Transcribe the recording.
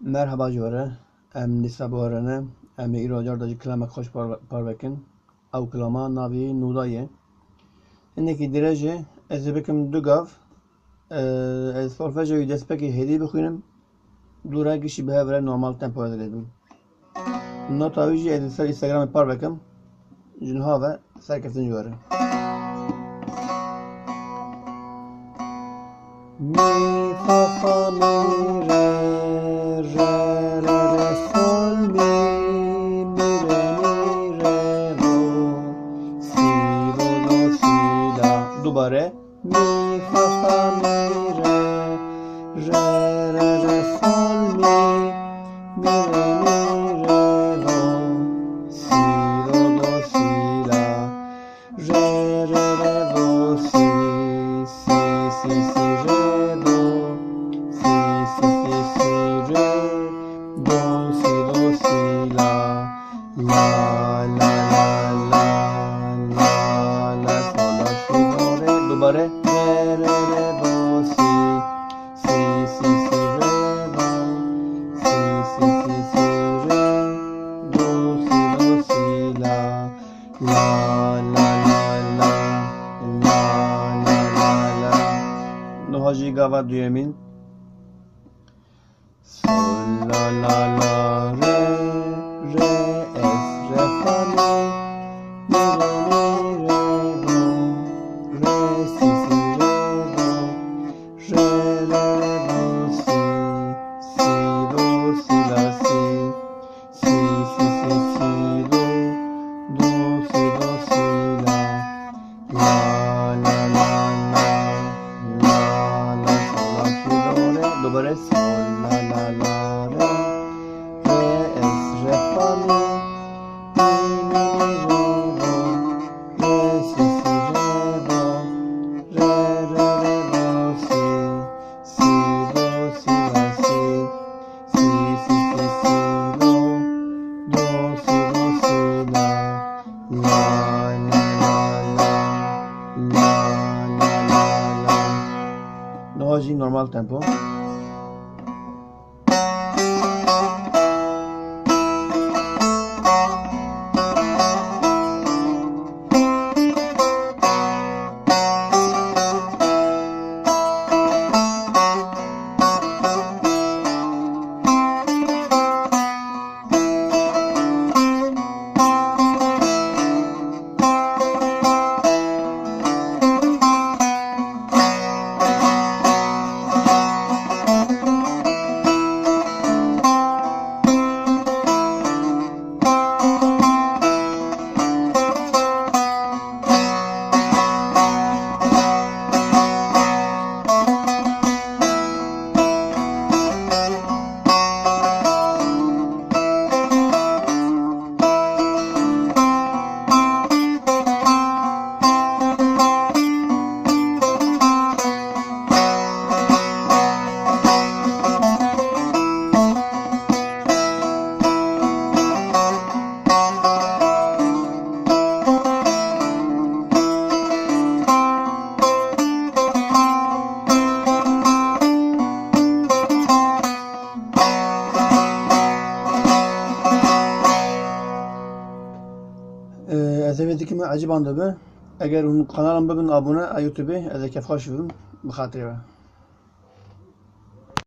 Merhaba jore. Em nisa borene. Em îro jar da kilama xoş parvekin. Ew kilama navê nûda ye. Hindekî dirêjê ez ê bikim du gav. E, ez solfejo yê destpêkê hêdî bixwînim. Du rengî jî normal tempo ez. Nota wî jî ez ser Instagramê parvekim. Ji niha ve serkeftin jore. Mi fa fa mi re do mi fa fa mi re re. no hoji gava do yemin sol la la la normal tempo. dikimi acı bandı bu. Eğer onun kanalıma abone, a YouTube'u, ezeke faşıyorum, bu hatırı